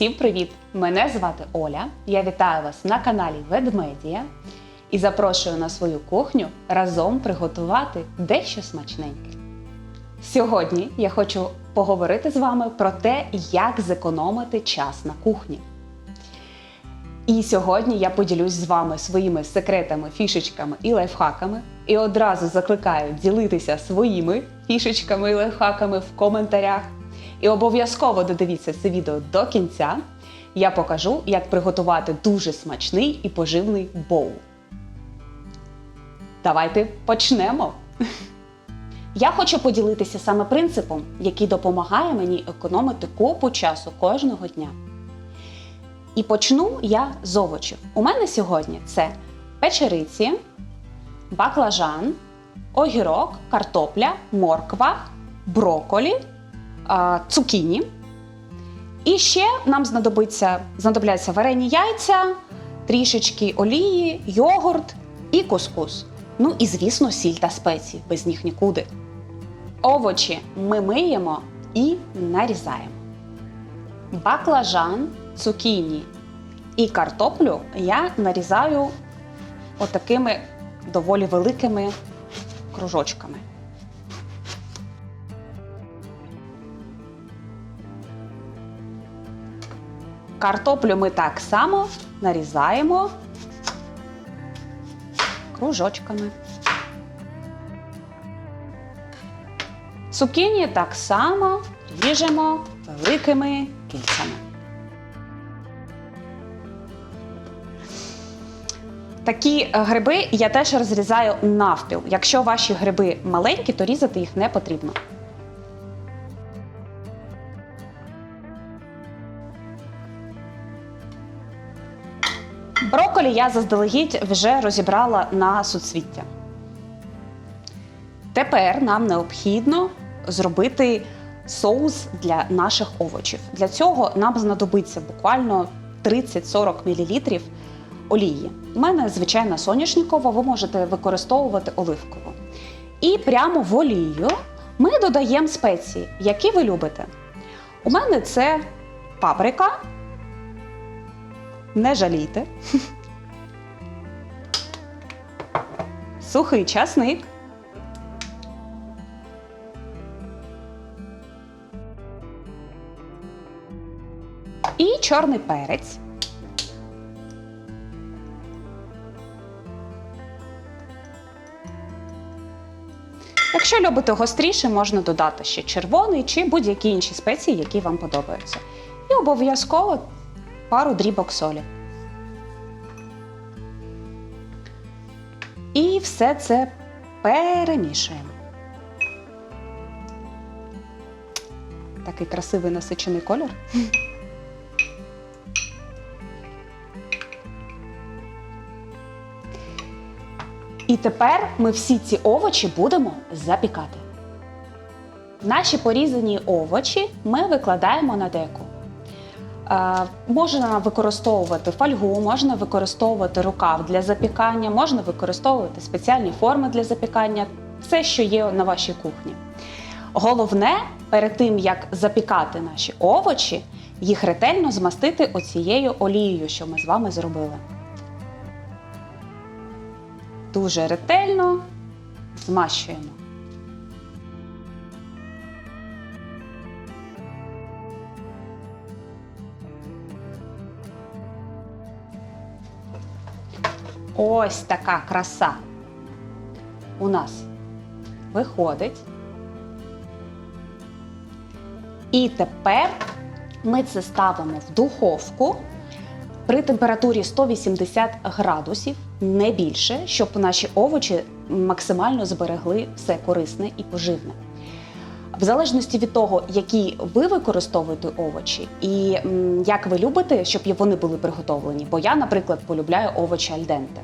Всім привіт! Мене звати Оля. Я вітаю вас на каналі Ведмедія і запрошую на свою кухню разом приготувати дещо смачненьке. Сьогодні я хочу поговорити з вами про те, як зекономити час на кухні. І сьогодні я поділюсь з вами своїми секретами, фішечками і лайфхаками. І одразу закликаю ділитися своїми фішечками і лайфхаками в коментарях. І обов'язково додивіться це відео до кінця. Я покажу, як приготувати дуже смачний і поживний боул. Давайте почнемо! Я хочу поділитися саме принципом, який допомагає мені економити купу часу кожного дня. І почну я з овочів. У мене сьогодні це печериці, баклажан, огірок, картопля, морква, броколі, цукіні. І ще нам знадобиться, знадобляться варені яйця, трішечки олії, йогурт і кускус. Ну і, звісно, сіль та спеції, без них нікуди. Овочі ми миємо і нарізаємо. Баклажан, цукіні і картоплю я нарізаю отакими доволі великими кружочками. Картоплю ми так само нарізаємо кружочками. Цукіні так само ріжемо великими кільцями. Такі е, гриби я теж розрізаю навпіл. Якщо ваші гриби маленькі, то різати їх не потрібно. Брокколі я заздалегідь вже розібрала на суцвіття. Тепер нам необхідно зробити соус для наших овочів. Для цього нам знадобиться буквально 30-40 мл олії. У мене звичайна соняшникова, ви можете використовувати оливкову. І прямо в олію ми додаємо спеції, які ви любите. У мене це паприка. Не жалійте. Сухий часник. І чорний перець. Якщо любите гостріше, можна додати ще червоний чи будь-які інші спеції, які вам подобаються. І обов'язково пару дрібок солі. Все це перемішуємо. Такий красивий насичений колір. І тепер ми всі ці овочі будемо запікати. Наші порізані овочі ми викладаємо на деку. Можна використовувати фольгу, можна використовувати рукав для запікання, можна використовувати спеціальні форми для запікання, все, що є на вашій кухні. Головне, перед тим як запікати наші овочі, їх ретельно змастити оцією олією, що ми з вами зробили. Дуже ретельно змащуємо. Ось така краса у нас виходить. І тепер ми це ставимо в духовку при температурі 180 градусів, не більше, щоб наші овочі максимально зберегли все корисне і поживне. В залежності від того, які ви використовуєте овочі, і як ви любите, щоб вони були приготовлені. Бо я, наприклад, полюбляю овочі альденте.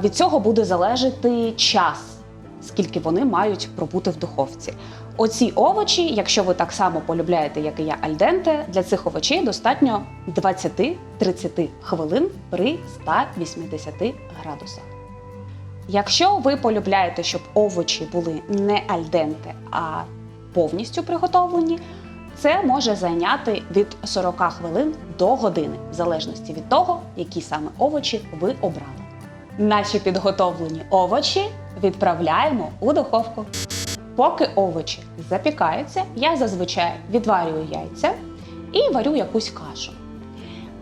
Від цього буде залежати час, скільки вони мають пробути в духовці. Оці овочі, якщо ви так само полюбляєте, як і я, альденте, для цих овочей достатньо 20-30 хвилин при 180 градусах. Якщо ви полюбляєте, щоб овочі були не альденте, а повністю приготовлені, Це може зайняти від 40 хвилин до години, в залежності від того, які саме овочі ви обрали. Наші підготовлені овочі відправляємо у духовку. Поки овочі запікаються, я зазвичай відварюю яйця і варю якусь кашу.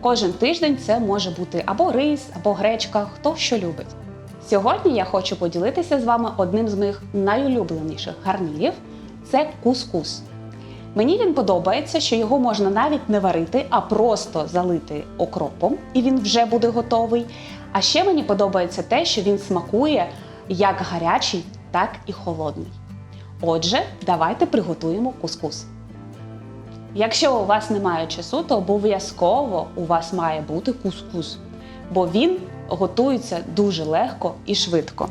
Кожен тиждень це може бути або рис, або гречка, хто що любить. Сьогодні я хочу поділитися з вами одним з моїх найулюбленіших гарнірів це кускус. Мені він подобається, що його можна навіть не варити, а просто залити окропом, і він вже буде готовий. А ще мені подобається те, що він смакує як гарячий, так і холодний. Отже, давайте приготуємо кускус. Якщо у вас немає часу, то обов'язково у вас має бути кускус, бо він готується дуже легко і швидко.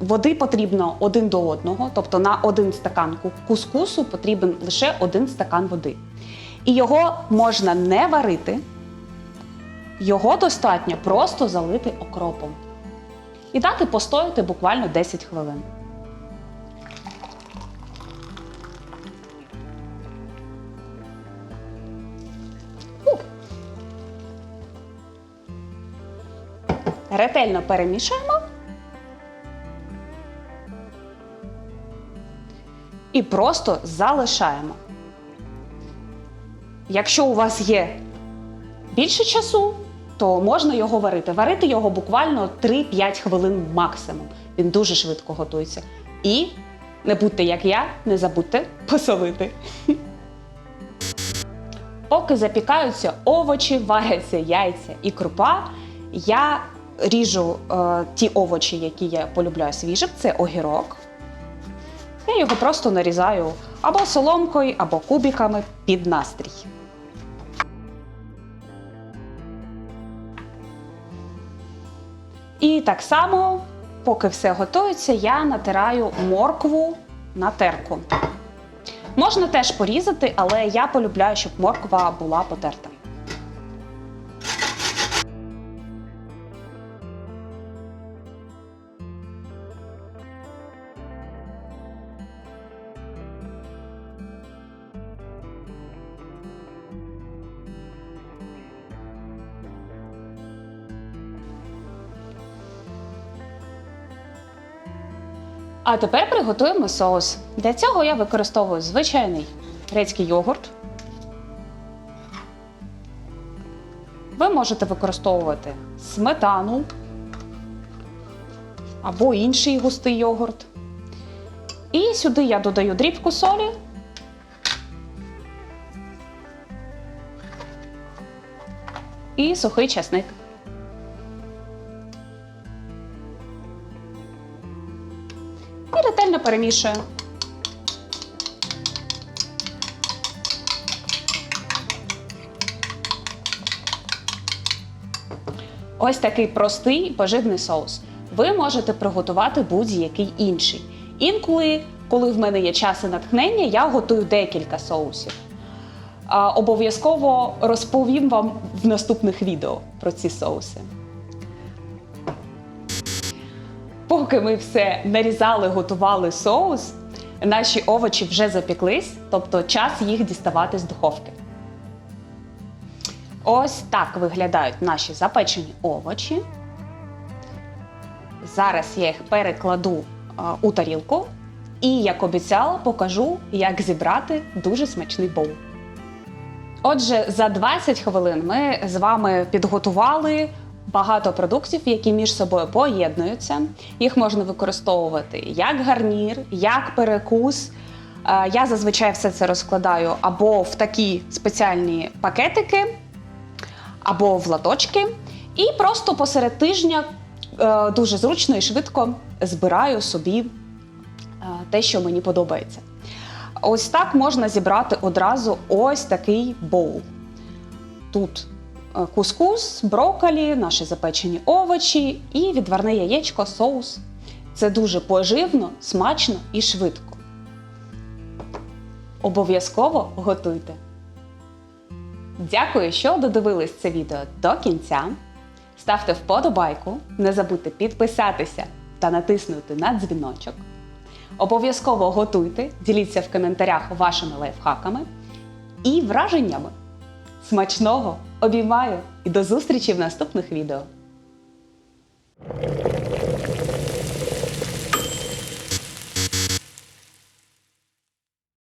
Води потрібно один до одного, тобто на один стакан кускусу потрібен лише один стакан води. І його можна не варити, його достатньо просто залити окропом. І дати постояти буквально 10 хвилин. Ретельно перемішуємо. І просто залишаємо. Якщо у вас є більше часу, то можна його варити. Варити його буквально 3-5 хвилин максимум. Він дуже швидко готується. І не будьте як я, не забудьте посолити. Поки запікаються овочі, варяться яйця і крупа, я ріжу е, ті овочі, які я полюбляю свіжим. Це огірок. Я його просто нарізаю або соломкою, або кубиками під настрій. І так само, поки все готується, я натираю моркву на терку. Можна теж порізати, але я полюбляю, щоб морква була потерта. А тепер приготуємо соус. Для цього я використовую звичайний грецький йогурт. Ви можете використовувати сметану або інший густий йогурт. І сюди я додаю дрібку солі. І сухий часник. Перемішую. Ось такий простий поживний соус. Ви можете приготувати будь-який інший. Інколи, коли в мене є час і натхнення, я готую декілька соусів. Обов'язково розповім вам в наступних відео про ці соуси. Поки ми все нарізали, готували соус, наші овочі вже запіклись, тобто час їх діставати з духовки. Ось так виглядають наші запечені овочі. Зараз я їх перекладу у тарілку і, як обіцяла, покажу, як зібрати дуже смачний боул. Отже, за 20 хвилин ми з вами підготували багато продуктів, які між собою поєднуються. Їх можна використовувати як гарнір, як перекус. Е, Я зазвичай все це розкладаю або в такі спеціальні пакетики, або в латочки. І просто посеред тижня е, дуже зручно і швидко збираю собі е, те, що мені подобається. Ось так можна зібрати одразу ось такий боул. Тут кускус, брокколі, наші запечені овочі і відварне яєчко, соус. Це дуже поживно, смачно і швидко. Обов'язково готуйте. Дякую, що додивились це відео до кінця. Ставте вподобайку, не забудьте підписатися та натиснути на дзвіночок. Обов'язково готуйте, діліться в коментарях вашими лайфхаками і враженнями. Смачного! Обіймаю і до зустрічі в наступних відео!